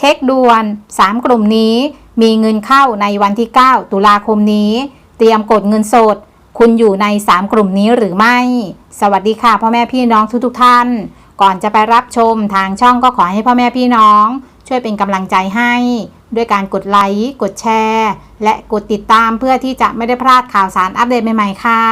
เช็คด่วน 3 กลุ่มนี้มีเงินเข้าในวันที่ 9 ตุลาคมนี้ เตรียมกดเงินสด คุณอยู่ใน 3 กลุ่มนี้หรือไม่ สวัสดีค่ะพ่อแม่พี่น้องทุกๆท่าน ก่อนจะไปรับชมทางช่องก็ขอให้พ่อแม่พี่น้อง ช่วยเป็นกำลังใจให้ ด้วยการกดไลค์กดแชร์ และกดติดตามเพื่อที่จะไม่ได้พลาดข่าวสารอัปเดตใหม่ๆค่ะ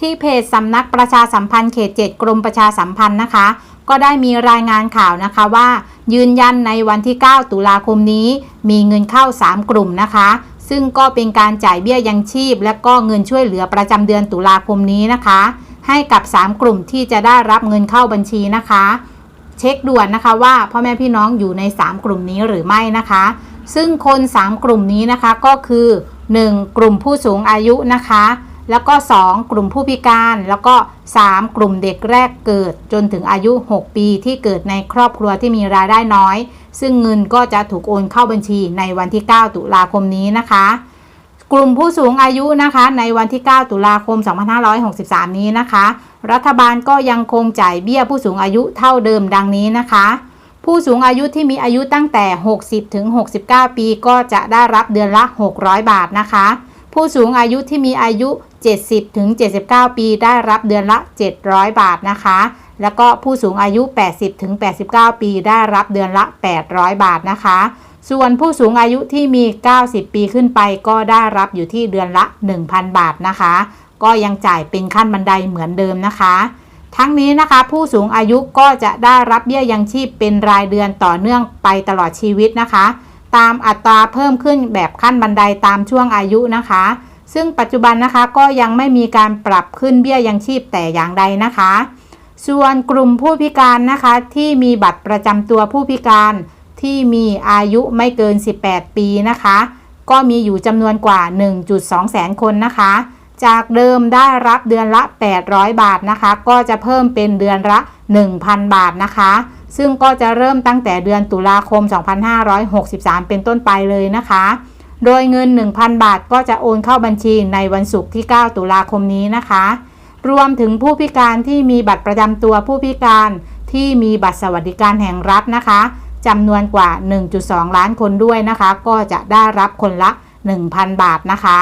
ที่เพจสำนักประชาสัมพันธ์เขต7กรมประชาสัมพันธ์นะคะ ก็ได้มีรายงานข่าวนะคะว่า ยืนยันในวันที่ 9 ตุลาคมนี้ มีเงินเข้า 3 กลุ่มนะคะ ซึ่งก็เป็นการจ่ายเบี้ยยังชีพ และก็เงินช่วยเหลือประจำเดือนตุลาคมนี้นะคะ ให้กับ 3 กลุ่มที่จะได้รับเงินเข้าบัญชีนะคะ เช็คด่วนนะคะว่าพ่อแม่พี่น้องอยู่ใน 3 กลุ่มนี้หรือไม่นะคะ ซึ่งคน 3 กลุ่มนี้นะคะก็คือ 1. กลุ่มผู้สูงอายุนะคะ แล้วก็ 2 กลุ่มผู้พิการ แล้วก็ 3 กลุ่มเด็กแรกเกิด จนถึงอายุ 6 ปีที่เกิดในครอบครัวที่มีรายได้น้อย ซึ่งเงินก็จะถูกโอนเข้าบัญชีในวันที่ 9 ตุลาคมนี้นะคะ กลุ่มผู้สูงอายุนะคะในวันที่ 9 ตุลาคม 2563 นี้นะคะ รัฐบาลก็ยังคงจ่ายเบี้ยผู้สูงอายุเท่าเดิมดังนี้นะคะ ผู้สูงอายุที่มีอายุตั้งแต่ 60 ถึง 69 ปีก็จะได้รับเดือนละ 600 บาทนะคะ ผู้สูงอายุที่มีอายุ 70ถึง79 ปีได้รับเดือนละ 700 บาทนะคะ แล้วก็ผู้สูงอายุ 80ถึง89 ปีได้รับเดือนละ 800 บาทนะคะ ส่วนผู้สูงอายุที่มี 90 ปีขึ้นไปก็ได้รับอยู่ที่เดือนละ 1,000 บาทนะคะ ก็ยังจ่ายเป็นขั้นบันไดเหมือนเดิมนะคะ ทั้งนี้นะคะผู้สูงอายุก็จะได้รับเบี้ยยังชีพเป็นรายเดือนต่อเนื่องไปตลอดชีวิตนะคะ ตามอัตราเพิ่มขึ้นแบบขั้นบันไดตามช่วงอายุนะคะ ซึ่งปัจจุบันนะคะก็ยังไม่มีการปรับขึ้นเบี้ยยังชีพแต่อย่างใดนะคะ ส่วนกลุ่มผู้พิการนะคะที่มีบัตรประจำตัวผู้พิการที่มีอายุไม่เกิน 18 ปีนะคะ ก็มีอยู่จำนวนกว่า 1.2 แสนคนนะคะ จากเดิมได้รับเดือนละ 800 บาทนะคะ ก็จะเพิ่มเป็นเดือนละ 1,000 บาทนะคะ ซึ่งก็จะเริ่มตั้งแต่เดือนตุลาคม 2563 เป็นต้นไปเลยนะคะ โดยเงิน 1,000 บาทก็จะโอนเข้าบัญชีในวันศุกร์ที่ 9 ตุลาคมนี้นะคะ รวมถึงผู้พิการที่มีบัตรประจำตัวผู้พิการที่มีบัตรสวัสดิการแห่งรัฐนะคะจำนวนกว่า 1.2 ล้านคนด้วยนะคะ ก็จะได้รับคนละ 1,000 บาทนะคะ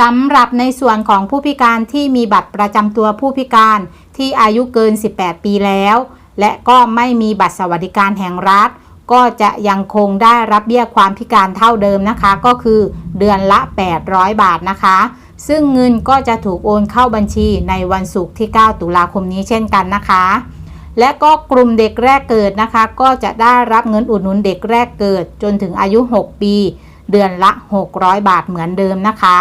สำหรับในส่วนของผู้พิการที่มีบัตรประจำตัวผู้พิการที่อายุเกิน 18 ปีแล้ว และก็ไม่มีบัตรสวัสดิการแห่งรัฐ ก็จะยังคงได้รับเบี้ยความพิการเท่าเดิมนะคะ ก็คือเดือนละ 800 บาทนะคะ ซึ่งเงินก็จะถูกโอนเข้าบัญชีในวันศุกร์ที่ 9 ตุลาคมนี้เช่นกันนะคะ และก็กลุ่มเด็กแรกเกิดนะคะ ก็จะได้รับเงินอุดหนุนเด็กแรกเกิดจนถึงอายุ 6 ปี เดือนละ 600 บาทเหมือนเดิมนะคะ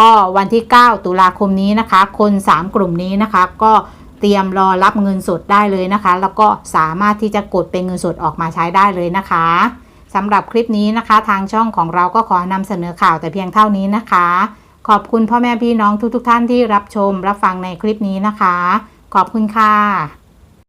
ก็วันที่ 9 ตุลาคมนี้นะคะ คน 3 กลุ่มนี้นะคะ ก็ เตรียมรอรับเงินสดได้เลยนะคะ แล้วก็สามารถที่จะกดเป็นเงินสดออกมาใช้ได้เลยนะคะสำหรับคลิปนี้นะคะ ทางช่องของเราก็ขอนำเสนอข่าวแต่เพียงเท่านี้นะคะ ขอบคุณพ่อแม่พี่น้องทุกๆทท่านที่รับชมรับฟังในคลิปนี้นะคะ ขอบคุณค่ะ